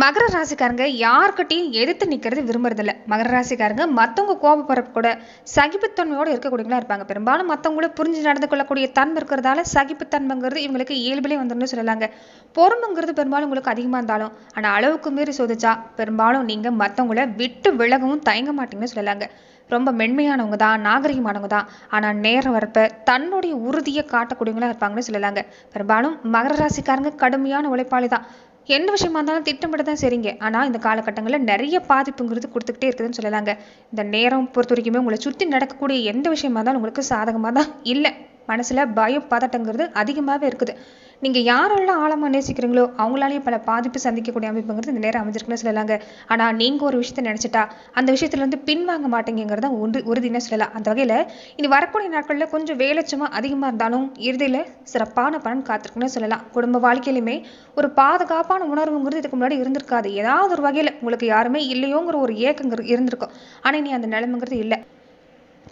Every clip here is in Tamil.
மகர ராசிக்காரங்க யார்கிட்டையும் எதிர்த்து நிற்கிறது விரும்புறதில்ல. மகர ராசிக்காரங்க மற்றவங்க கோபப்படுறப்ப கூட சகிப்புத்தன்மையோடு இருக்கக்கூடியவங்களா இருப்பாங்க. பெரும்பாலும் மற்றவங்கள புரிஞ்சு நடந்து கொள்ளக்கூடிய தன்மை இருக்கிறதால சகிப்புத்தன்மைங்கிறது இவங்களுக்கு இயல்பிலே வந்துடும் சொல்லலாங்க. பொறுமைங்கிறது பெரும்பாலும் உங்களுக்கு அதிகமாக இருந்தாலும் ஆனால் அளவுக்கு மீறி சோதிச்சா பெரும்பாலும் நீங்கள் மற்றவங்கள விட்டு விலகவும் தயங்க மாட்டீங்கன்னு சொல்லலாங்க. ரொம்ப மென்மையானவங்க தான் நாகரிகமானவங்க தான் ஆனால் நேரம் வரப்ப தன்னுடைய உறுதியை காட்டக்கூடியவங்களா இருப்பாங்கன்னு சொல்லலாங்க. பெரும்பாலும் மகர ராசிக்காரங்க கடுமையான உழைப்பாளி தான் எந்த விஷயமா இருந்தாலும் திட்டமிட்டு தான் சரிங்க ஆனால் இந்த காலகட்டங்களில் நிறைய பாதிப்புங்கிறது கொடுத்துக்கிட்டே இருக்குதுன்னு சொல்லலாங்க. இந்த நேரம் பொறுத்த வரைக்குமே உங்களை சுற்றி நடக்கக்கூடிய எந்த விஷயமா இருந்தாலும் உங்களுக்கு சாதகமாக தான் இல்லை. மனசில் பயம் பதட்டங்கிறது அதிகமாகவே இருக்குது. நீங்கள் யாரெல்லாம் ஆழமாக நேசிக்கிறீங்களோ அவங்களாலேயும் பல பாதிப்பு சந்திக்கக்கூடிய அமைப்புங்கிறது இந்த நேரம் அமைஞ்சிருக்குன்னு சொல்லலாங்க. ஆனால் நீங்கள் ஒரு விஷயத்தை நினச்சிட்டா அந்த விஷயத்துலேருந்து பின்வாங்க மாட்டேங்கிறத உண்டு உறுதினே சொல்லலாம். அந்த வகையில் இனி வரக்கூடிய நாட்களில் கொஞ்சம் வேலைச்சுமா அதிகமாக இருந்தாலும் இறுதியில் சிறப்பான பலன் காத்திருக்குன்னு சொல்லலாம். குடும்ப வாழ்க்கையிலுமே ஒரு பாதுகாப்பான உணர்வுங்கிறது இதுக்கு முன்னாடி இருந்திருக்காது. ஏதாவது ஒரு வகையில் உங்களுக்கு யாருமே இல்லையோங்கிற ஒரு ஏக்கங்கிறது இருந்திருக்கும். ஆனால் இனி அந்த நிலைமைங்கிறது இல்லை.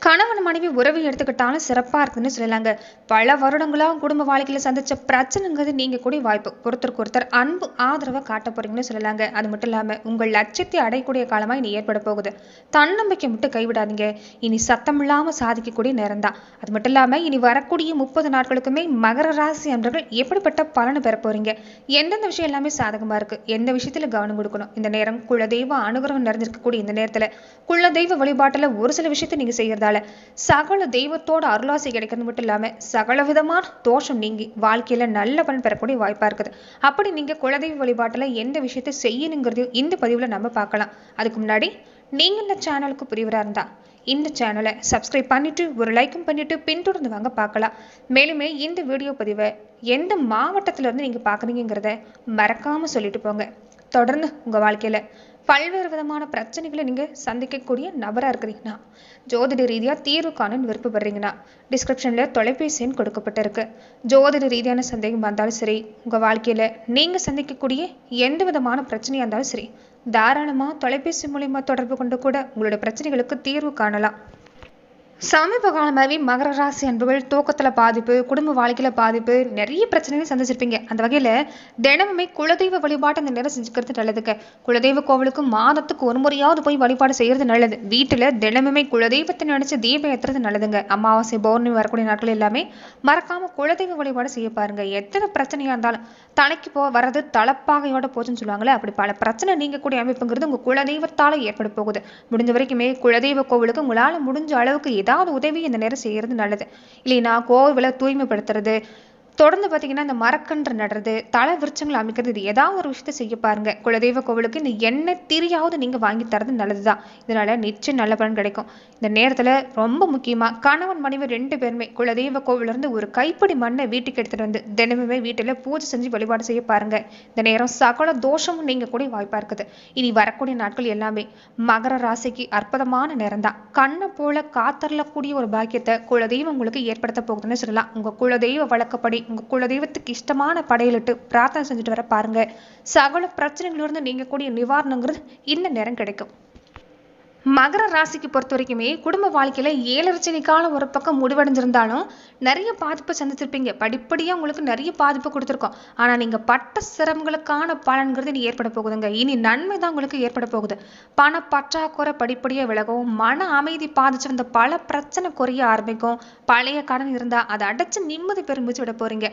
கணவன் மனைவி உறவு எடுத்துக்கிட்டாலும் சிறப்பாக இருக்குதுன்னு சொல்லலாங்க. பல வருடங்களாக குடும்ப வாழ்க்கையில் சந்திச்ச பிரச்சனைங்கிறது நீங்கள் கூட வாய்ப்பு. ஒருத்தருக்கு ஒருத்தர் அன்பு ஆதரவை காட்ட போறீங்கன்னு சொல்லலாங்க. அது மட்டும் இல்லாமல் உங்கள் லட்சியத்தை அடையக்கூடிய காலமாக இனி ஏற்பட போகுது. தன்னம்பிக்கை மட்டும் கைவிடாதீங்க. இனி சத்தம் இல்லாமல் சாதிக்கக்கூடிய நேரம் தான். அது மட்டும் இல்லாமல் இனி வரக்கூடிய முப்பது நாட்களுக்குமே மகர ராசி அன்றர்கள் எப்படிப்பட்ட பலனை பெற போறீங்க? எந்தெந்த விஷயம் எல்லாமே சாதகமாக இருக்குது எந்த விஷயத்தில் கவனம் கொடுக்கணும்? இந்த நேரம் குலதெய்வ அனுகிரகம் நிறைஞ்சிருக்கக்கூடிய இந்த நேரத்தில் குலதெய்வ வழிபாட்டில் ஒரு சில விஷயத்தை நீங்கள் செய்கிறதா செய்யறதால சகல தெய்வத்தோட அருளாசி கிடைக்கிறது மட்டும் இல்லாம சகல விதமான தோஷம் நீங்கி வாழ்க்கையில நல்ல பலன் பெறக்கூடிய வாய்ப்பா இருக்குது. அப்படி நீங்க குலதெய்வ வழிபாட்டுல எந்த விஷயத்தை செய்யணுங்கிறதையும் இந்த பதிவுல நம்ம பார்க்கலாம். அதுக்கு முன்னாடி நீங்க இந்த சேனலுக்கு புரியவரா இருந்தா இந்த சேனலை சப்ஸ்கிரைப் பண்ணிட்டு ஒரு லைக்கும் பண்ணிட்டு பின்தொடர்ந்து வாங்க பார்க்கலாம். மேலுமே இந்த வீடியோ பதிவை எந்த மாவட்டத்துல இருந்து நீங்க பார்க்குறீங்கிறத மறக்காம சொல்லிட்டு போங்க. தொடர்ந்து உங்க வாழ்க்கையில பல்வேறு விதமான பிரச்சனைகளை நீங்கள் சந்திக்கக்கூடிய நபரா இருக்கிறீங்கன்னா ஜோதிட ரீதியாக தீர்வு காண விருப்பப்படுறீங்கன்னா டிஸ்கிரிப்ஷனில் தொலைபேசி எண் கொடுக்கப்பட்டிருக்கு. ஜோதிட ரீதியான சந்தேகம் வந்தாலும் சரி உங்க வாழ்க்கையில நீங்கள் சந்திக்கக்கூடிய எந்த விதமான பிரச்சனையாக இருந்தாலும் சரி தாராளமாக தொலைபேசி மூலிமா தொடர்பு கொண்டு கூட உங்களோட பிரச்சனைகளுக்கு தீர்வு காணலாம். சமீப காலமாகவே மகர ராசி அன்புகள் தூக்கத்தில் பாதிப்பு குடும்ப வாழ்க்கையில் பாதிப்பு நிறைய பிரச்சனைகளை சந்திச்சிருப்பீங்க. அந்த வகையில் தினமுமே குலதெய்வ வழிபாட்டை அந்த நேரம் செஞ்சுக்கிறது நல்லதுங்க. குலதெய்வ கோவிலுக்கு மாதத்துக்கு ஒரு முறையாவது போய் வழிபாடு செய்கிறது நல்லது. வீட்டில் தினமுமே குலதெய்வத்தை நினச்சி தீபம் ஏற்றுறது நல்லதுங்க. அமாவாசை பௌர்ணமி வரக்கூடிய நாட்கள் எல்லாமே மறக்காமல் குலதெய்வ வழிபாடு செய்ய பாருங்க. எத்தனை பிரச்சனையாக இருந்தாலும் தலைக்கு போ வர்றது தலப்பாகையோட போச்சுன்னு சொல்லுவாங்களே அப்படி பல பிரச்சனை நீங்கக்கூடிய அமைப்புங்கிறது உங்கள் குலதெய்வத்தால் ஏற்பட போகுது. முடிஞ்ச வரைக்குமே குலதெய்வ கோவிலுக்கு உங்களால் முடிஞ்ச அளவுக்கு ஏதாவது உதவி இந்த நேரம் செய்யறது நல்லது. இல்லைன்னா கோவிலை தூய்மைப்படுத்துறது தொடர்ந்து பார்த்தீங்கன்னா இந்த மரக்கன்று நடுறது தலை விருச்சங்களை அமைக்கிறது இது ஏதாவது ஒரு விஷயத்தை செய்ய பாருங்க. குலதெய்வ கோவிலுக்கு இந்த எண்ணெய் திரியாவது நீங்கள் வாங்கி தரது நல்லது தான் இதனால நிச்சயம் நல்ல பலன் கிடைக்கும். இந்த நேரத்தில் ரொம்ப முக்கியமாக கணவன் மனைவி ரெண்டு பேருமே குலதெய்வ கோவிலிருந்து ஒரு கைப்பிடி மண்ணை வீட்டுக்கு எடுத்துகிட்டு வந்து தினமுமே வீட்டில் பூஜை செஞ்சு வழிபாடு செய்ய பாருங்க. இந்த நேரம் சகல தோஷமும் நீங்கள் கூட வாய்ப்பாக இருக்குது. இனி வரக்கூடிய நாட்கள் எல்லாமே மகர ராசிக்கு அற்புதமான நேரம் தான் கண்ணை போல காத்தரலக்கூடிய ஒரு பாக்கியத்தை குலதெய்வம் உங்களுக்கு ஏற்படுத்த போகுதுன்னு சொல்லலாம். உங்கள் குலதெய்வ வழக்கப்படி உங்க குலதெய்வத்துக்கு இஷ்டமான படையலிட்டு பிரார்த்தனை செஞ்சுட்டு வர பாருங்க. சகல பிரச்சனைகளிலிருந்து நீங்க கூடிய நிவாரணங்கிறது இந்த நேரம் கிடைக்கும். மகர ராசிக்கு பொறுத்த வரைக்குமே குடும்ப வாழ்க்கையில ஏழரச்சனை காலம் ஒரு பக்கம் முடிவடைஞ்சிருந்தாலும் நிறைய பாதிப்பு சந்திச்சிருப்பீங்க படிப்படியாக உங்களுக்கு நிறைய பாதிப்பு கொடுத்துருக்கோம். ஆனா நீங்க பட்ட சிரமங்களுக்கான பலன்கிறது இனி ஏற்பட போகுதுங்க. இனி நன்மை தான் உங்களுக்கு ஏற்பட போகுது. பண பற்றாக்குறை படிப்படியாக விலகவும் மன அமைதி பாதிச்சு வந்த பல பிரச்சனை குறைய ஆரம்பிக்கும். பழைய கடன் இருந்தா அதை அடைச்சு நிம்மதி பெருமிச்சு விட போறீங்க.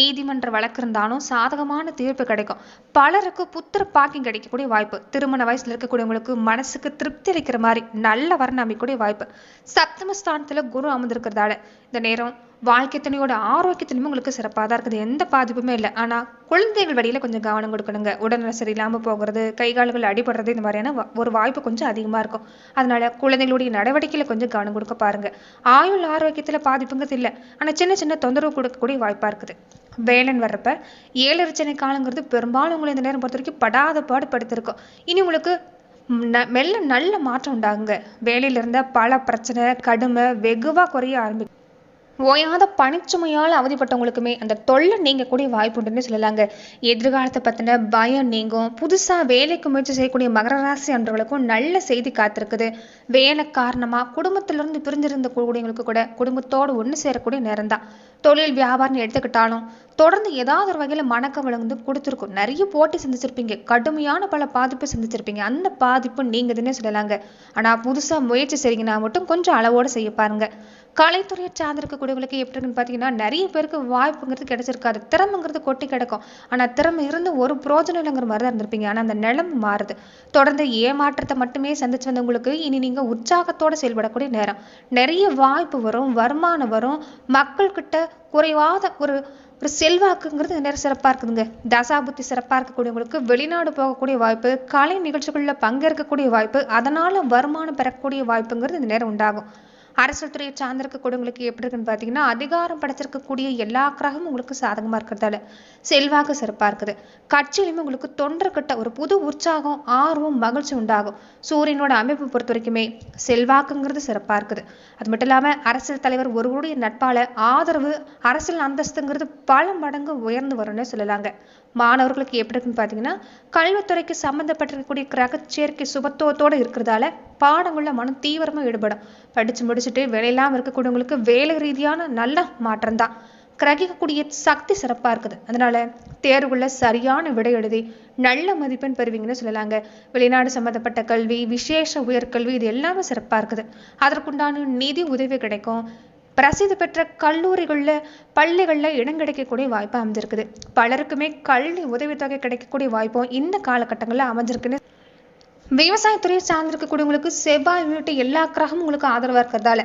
நீதிமன்ற வழக்கு இருந்தாலும் சாதகமான தீர்ப்பு கிடைக்கும். பலருக்கு புத்திர பாக்கியம் கிடைக்கக்கூடிய வாய்ப்பு. திருமண வயசுல இருக்கக்கூடியவங்களுக்கு மனசுக்கு திருப்தி அளிக்கிற மாதிரி நல்ல வரன் அமைக்கூடிய வாய்ப்பு. சப்தமஸ்தானத்துல குரு அமர்ந்திருக்கிறதால இந்த நேரம் வாழ்க்கை துணையோட ஆரோக்கியத்திலுமே உங்களுக்கு சிறப்பாக தான் இருக்குது. எந்த பாதிப்புமே இல்லை. ஆனால் குழந்தைகள் வழியில் கொஞ்சம் கவனம் கொடுக்கணுங்க. உடல்நல சரியில்லாமல் போகிறது கைகால்கள் அடிபடுறது இந்த மாதிரியான ஒரு வாய்ப்பு கொஞ்சம் அதிகமாக இருக்கும். அதனால குழந்தைகளுடைய நடவடிக்கையில் கொஞ்சம் கவனம் கொடுக்க பாருங்க. ஆயுள் ஆரோக்கியத்தில் பாதிப்புங்கிறது இல்லை. ஆனால் சின்ன சின்ன தொந்தரவு கொடுக்கக்கூடிய வாய்ப்பாக இருக்குது. வேலன் வர்றப்ப ஏழரிச்சனை காலங்கிறது பெரும்பாலும் உங்களை இந்த நேரம் பொறுத்த வரைக்கும் படாத பாடு படுத்திருக்கும். இனி உங்களுக்கு மெல்ல நல்ல மாற்றம் உண்டாகுங்க. வேலையில இருந்த பல பிரச்சனை கடுமை வெகுவா குறைய ஆரம்பிக்கும். ஓயாத பணிச்சுமையால் அவதிப்பட்டவங்களுக்குமே அந்த தொல்லை நீங்கக்கூடிய வாய்ப்பு உண்டுன்னு சொல்லலாங்க. எதிர்காலத்தை பற்றின பயம் நீங்கும். புதுசாக வேலைக்கு முயற்சி செய்யக்கூடிய மகர ராசி அன்றவர்களுக்கும் நல்ல செய்தி காத்திருக்குது. வேலை காரணமாக குடும்பத்திலிருந்து பிரிஞ்சிருந்த கூடியவங்களுக்கு கூட குடும்பத்தோடு ஒன்று சேரக்கூடிய நேரம் தான் தொழில் வியாபாரம் எடுத்துக்கிட்டாலும் தொடர்ந்து ஏதாவது ஒரு வகையில் மனக்கவலை வந்து கொடுத்துருக்கும். நிறைய போட்டி சந்திச்சிருப்பீங்க. கடுமையான பல பாதிப்பு சந்திச்சிருப்பீங்க. அந்த பாதிப்பு நீங்கள் தானே சொல்லலாங்க. ஆனால் புதுசாக முயற்சி செய்கிறீங்கன்னா மட்டும் கொஞ்சம் அளவோடு செய்ய பாருங்கள் கலைத்துறையை சார்ந்திருக்கக்கூடியவங்களுக்கு எப்படி இருக்குன்னு பார்த்தீங்கன்னா நிறைய பேருக்கு வாய்ப்புங்கிறது கிடைச்சிருக்காது. திறமைங்கிறது கொட்டி கிடக்கும். ஆனால் திறமை இருந்து ஒரு பிரோஜனம் இல்லைங்கிற மாதிரி தான் இருந்திருப்பீங்க. ஆனால் அந்த நிலம் மாறுது. தொடர்ந்து ஏமாற்றத்தை மட்டுமே சந்திச்சு வந்தவங்களுக்கு இனி நீங்கள் உற்சாகத்தோட செயல்படக்கூடிய நேரம். நிறைய வாய்ப்பு வரும் வருமானம் வரும். மக்கள்கிட்ட குறைவாத ஒரு ஒரு செல்வாக்குங்கிறது நேரம் சிறப்பாக இருக்குதுங்க. தசாபுத்தி சிறப்பாக இருக்கக்கூடியவங்களுக்கு வெளிநாடு போகக்கூடிய வாய்ப்பு கலை நிகழ்ச்சிகளில் பங்கேற்கக்கூடிய வாய்ப்பு அதனால் வருமானம் பெறக்கூடிய வாய்ப்புங்கிறது இந்த நேரம் உண்டாகும். அரசியல் துறையை சார்ந்திருக்கக்கூடியவங்களுக்கு எப்படி இருக்குன்னு பார்த்தீங்கன்னா அதிகாரம் படைச்சிருக்கக்கூடிய எல்லா கிரகமும் உங்களுக்கு சாதகமாக இருக்கிறதால செல்வாக்கு சிறப்பாக இருக்குது. கட்சியிலுமே உங்களுக்கு தொண்டர்கிட்ட ஒரு புது உற்சாகம் ஆர்வம் மகிழ்ச்சி உண்டாகும். சூரியனோட அமைப்பு பொறுத்த வரைக்குமே செல்வாக்குங்கிறது சிறப்பாக இருக்குது. அது மட்டும் இல்லாமல் அரசியல் தலைவர் ஒருவருடைய நட்பால ஆதரவு அரசியல் அந்தஸ்துங்கிறது பல மடங்கு உயர்ந்து வரும்னு சொல்லலாங்க. மாணவர்களுக்கு எப்படி இருக்குன்னு பார்த்தீங்கன்னா கல்வித்துறைக்கு சம்மந்தப்பட்டிருக்கக்கூடிய கிரக சேர்க்கை சுபத்துவத்தோடு இருக்கிறதால பாடங்களில் மனம் தீவிரமாக ஈடுபடும். படித்து முடிச்சுட்டு வேலையில்லாமல் இருக்கக்கூடியவங்களுக்கு வேலை ரீதியான நல்ல மாற்றம் தான் கிரகிக்கக்கூடிய சக்தி சிறப்பாக இருக்குது. அதனால தேர்வுள்ள சரியான விடை எழுதி நல்ல மதிப்பெண் பெறுவீங்கன்னு சொல்லலாங்க. வெளிநாடு சம்மந்தப்பட்ட கல்வி விசேஷ உயர்கல்வி இது எல்லாமே சிறப்பாக இருக்குது. அதற்குண்டான நிதி உதவி கிடைக்கும். பிரசித்தி பெற்ற கல்லூரிகளில் பள்ளிகளில் இடம் கிடைக்கக்கூடிய வாய்ப்பு அமைஞ்சிருக்குது. பலருக்குமே கல்வி உதவித்தொகை கிடைக்கக்கூடிய வாய்ப்பும் இந்த காலகட்டங்களில் அமைஞ்சிருக்குன்னு விவசாயத்துறையை சார்ந்திருக்கக்கூடியவங்களுக்கு செவ்வாய் உள்ளிட்ட எல்லா கிரகமும் உங்களுக்கு ஆதரவாக இருக்கிறதால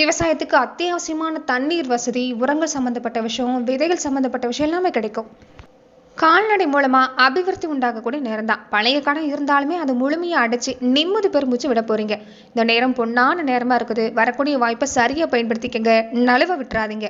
விவசாயத்துக்கு அத்தியாவசியமான தண்ணீர் வசதி உரங்கள் சம்மந்தப்பட்ட விஷயம் விதைகள் சம்மந்தப்பட்ட விஷயம் எல்லாமே கிடைக்கும். கால்நடை மூலமா அபிவிருத்தி உண்டாகக்கூடிய நேரம் தான் பழைய கடன் இருந்தாலுமே அது முழுமையா அடைச்சு நிம்மதி பெருமிச்சு விட போறீங்க. இந்த நேரம் பொன்னான நேரமா இருக்குது. வரக்கூடிய வாய்ப்பை சரியா பயன்படுத்திக்கங்க. நழுவ விட்டுறாதீங்க.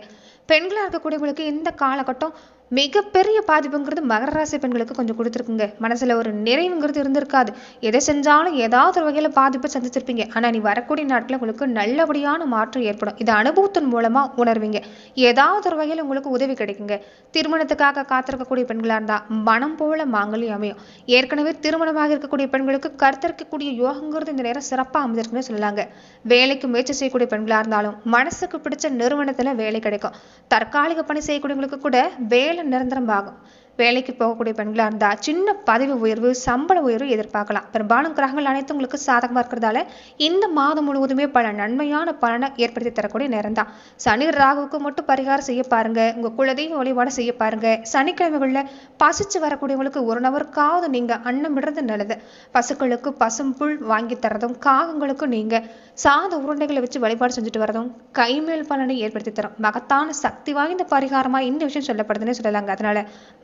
பெண்களா இருக்கக்கூடியவங்களுக்கு இந்த காலகட்டம் மிகப்பெரிய பாதிப்புங்கிறது மகர ராசி பெண்களுக்கு கொஞ்சம் கொடுத்துருக்குங்க. மனசுல ஒரு நிறைவுங்கிறது இருந்திருக்காது. எதை செஞ்சாலும் ஏதாவது ஒரு வகையில் பாதிப்பு சந்திச்சிருப்பீங்க. ஆனால் நீ வரக்கூடிய நாட்களில் உங்களுக்கு நல்லபடியான மாற்றம் ஏற்படும். இது அனுபவத்தின் மூலமாக உணர்வீங்க. ஏதாவது ஒரு வகையில் உங்களுக்கு உதவி கிடைக்குங்க. திருமணத்துக்காக காத்திருக்கக்கூடிய பெண்களாக இருந்தால் மனம் போல மாங்கலி அமையும். ஏற்கனவே திருமணமாக இருக்கக்கூடிய பெண்களுக்கு கருத்திருக்கக்கூடிய யோகங்கிறது இந்த நேரம் சிறப்பாக அமைஞ்சிருக்குன்னு சொல்லலாங்க. வேலைக்கு முயற்சி செய்யக்கூடிய பெண்களாக இருந்தாலும் மனசுக்கு பிடிச்ச நிறுவனத்தில் வேலை கிடைக்கும். தற்காலிக பணி செய்யக்கூடியவங்களுக்கு கூட வேலை நிரந்தரமாகும் வேலைக்கு போகக்கூடிய பெண்களாக இருந்தால் சின்ன பதவி உயர்வு சம்பள உயர்வு எதிர்பார்க்கலாம். பெரும்பாலும் கிரகங்கள் அனைத்து உங்களுக்கு சாதகமாக இருக்கிறதால இந்த மாதம் முழுவதுமே பல நன்மையான பலனை ஏற்படுத்தி தரக்கூடிய நேரம் தான் சனி ராகுவுக்கு மட்டும் பரிகாரம் செய்ய பாருங்க. உங்கள் குலதெய்வ வழிபாடு செய்ய பாருங்க. சனிக்கிழமைகளில் பசிச்சு வரக்கூடியவங்களுக்கு ஒரு நபருக்காவது நீங்கள் அன்னமிடுறது நல்லது. பசுக்களுக்கு பசும் புல் வாங்கி தரதும் காகங்களுக்கு நீங்கள் சாத உருண்டைகளை வச்சு வழிபாடு செஞ்சுட்டு வரதும் கைமேல் பலனை ஏற்படுத்தி தரும். மகத்தான சக்தி வாய்ந்த பரிகாரமாக இந்த விஷயம் சொல்லப்படுதுன்னு சொல்லலாங்க. அதனால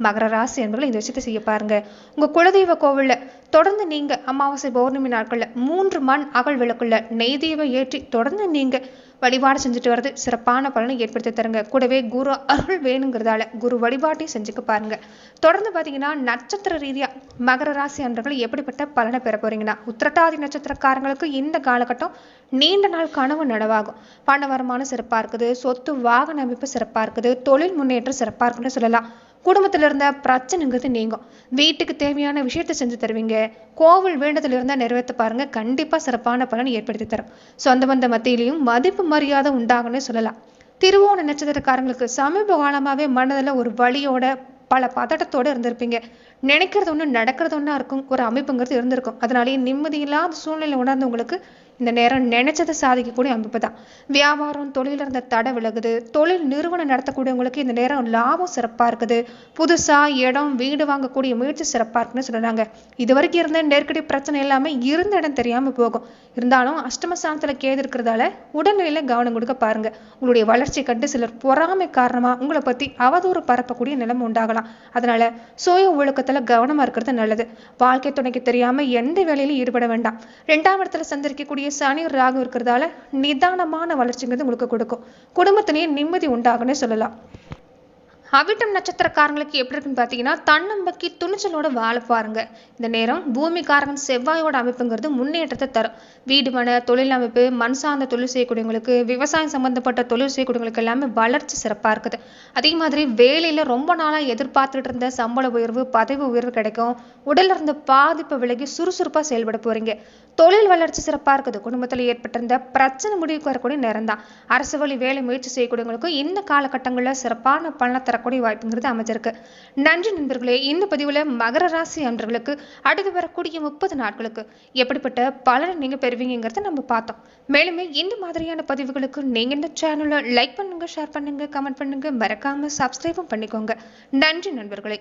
மகர ராசி என்பர்கள் இந்த விஷயத்தை செய்ய பாருங்க. உங்க குலதெய்வ கோவிலில் தொடர்ந்து நீங்க அமாவாசை பௌர்ணமி நாட்கள்ல மூன்று மண் அகல் விளக்குள்ள நெய் தீபம் ஏற்றி தொடர்ந்து நீங்க வழிபாடு செஞ்சுட்டு வர்றது சிறப்பான பலனை ஏற்படுத்தி தருங்க. கூடவே குரு அருள் வேணுங்கிறதால குரு வழிபாட்டையும் செஞ்சுக்க பாருங்க. தொடர்ந்து பாத்தீங்கன்னா நட்சத்திர ரீதியா மகர ராசி அன்றர்கள் எப்படிப்பட்ட பலனை பெற போறீங்கன்னா உத்திரட்டாதி நட்சத்திரக்காரங்களுக்கு இந்த காலகட்டம் நீண்ட நாள் கனவு நனவாகும். பண வருமானம் சிறப்பா இருக்குது சொத்து வாகன அமைப்பு சிறப்பா இருக்குது தொழில் முன்னேற்றம் சிறப்பாக இருக்குன்னு சொல்லலாம். குடும்பத்துல இருந்த பிரச்சனைங்கிறது நீங்கும். வீட்டுக்கு தேவையான விஷயத்தை செஞ்சு தருவீங்க. கோவில் வேண்டதில் இருந்தால் நிறைவேற்ற பாருங்க. கண்டிப்பா சிறப்பான பலன் ஏற்படுத்தி தரும். சொந்த பந்த மத்தியிலையும் மதிப்பு மரியாதை உண்டாகும்னு சொல்லலாம். திருவோண நட்சத்திரக்காரங்களுக்கு சமீப காலமாவே மனதில் ஒரு வழியோட பல பதட்டத்தோட இருந்திருப்பீங்க. நினைக்கிறது ஒண்ணு நடக்கிறது ஒன்றா இருக்கும். ஒரு அமைப்புங்கிறது இருந்திருக்கும். அதனாலேயே நிம்மதி இல்லாத சூழ்நிலை உணர்ந்தவங்களுக்கு இந்த நேரம் நினைச்சதை சாதிக்கக்கூடிய அமைப்பு தான். வியாபாரம் தொழில் இருந்த தடை விலகுது. தொழில் நிறுவனம் நடத்தக்கூடியவங்களுக்கு இந்த நேரம் லாபம் சிறப்பா இருக்குது. புதுசா இடம் வீடு வாங்கக்கூடிய முயற்சி சிறப்பா இருக்குன்னு சொல்கிறாங்க இது வரைக்கும் இருந்த நெருக்கடி பிரச்சனை எல்லாமே இருந்த இடம் தெரியாம போகும். இருந்தாலும் அஷ்டமஸ்தானத்தில் கேது இருக்கிறதால உடல்நிலையில கவனம் கொடுக்க பாருங்க. உங்களுடைய வளர்ச்சி கண்டு சிலர் பொறாமை காரணமா உங்களை பத்தி அவதூறு பரப்பக்கூடிய நிலைமை உண்டாகலாம். அதனால சுய ஒழுக்கத்துல கவனமா இருக்கிறது நல்லது. வாழ்க்கை துணைக்கு தெரியாம எந்த வேலையிலும் ஈடுபட வேண்டாம். ரெண்டாம் இடத்துல சந்திரிக்கக்கூடிய சனி ராகு இருக்கிறதால நிதானமான வளர்ச்சிங்கிறது உங்களுக்கு கொடுக்கும். குடும்பத்திலேயே நிம்மதி உண்டாகும்னு சொல்லலாம். அவிட்டம் நட்சத்திரக்காரங்களுக்கு எப்படி இருக்குன்னு பார்த்தீங்கன்னா தன்னம்பிக்கை துணிச்சலோட வாழ பாருங்க. இந்த நேரம் பூமிக்காரகன் செவ்வாயோட அமைப்புங்கிறது முன்னேற்றத்தை தரும். வீடு மன தொழில் அமைப்பு மண் சார்ந்த தொழில் செய்யக்கூடியவங்களுக்கு விவசாயம் சம்பந்தப்பட்ட தொழில் செய்யக்கூடியவங்களுக்கு எல்லாமே வளர்ச்சி சிறப்பாக இருக்குது. அதே மாதிரி வேலையில் ரொம்ப நாளாக எதிர்பார்த்துட்டு இருந்த சம்பள உயர்வு பதவி உயர்வு கிடைக்கும். உடல்ல இருந்த பாதிப்பை விலகி சுறுசுறுப்பாக செயல்பட போறீங்க. தொழில் வளர்ச்சி சிறப்பாக இருக்குது. குடும்பத்தில் ஏற்பட்டிருந்த பிரச்சனை முடிவுக்கு வரக்கூடிய நேரம் தான் அரசு வழி வேலை முயற்சி செய்யக்கூடியவங்களுக்கும் இந்த காலகட்டங்களில் சிறப்பான பலனை வரக்கூடிய வாய்ப்புங்கிறது அமைஞ்சிருக்கு. நன்றி நண்பர்களே இந்த பதிவில் மகர ராசி அன்றர்களுக்கு அடுத்து வரக்கூடிய முப்பது நாட்களுக்கு எப்படிப்பட்ட பலனை நீங்கள் பெறுவீங்கிறத நம்ம பார்த்தோம். மேலுமே இந்த மாதிரியான பதிவுகளுக்கு நீங்கள் இந்த சேனலை லைக் பண்ணுங்க ஷேர் பண்ணுங்க கமெண்ட் பண்ணுங்க. மறக்காம சப்ஸ்கிரைபும் பண்ணிக்கோங்க. நன்றி நண்பர்களே.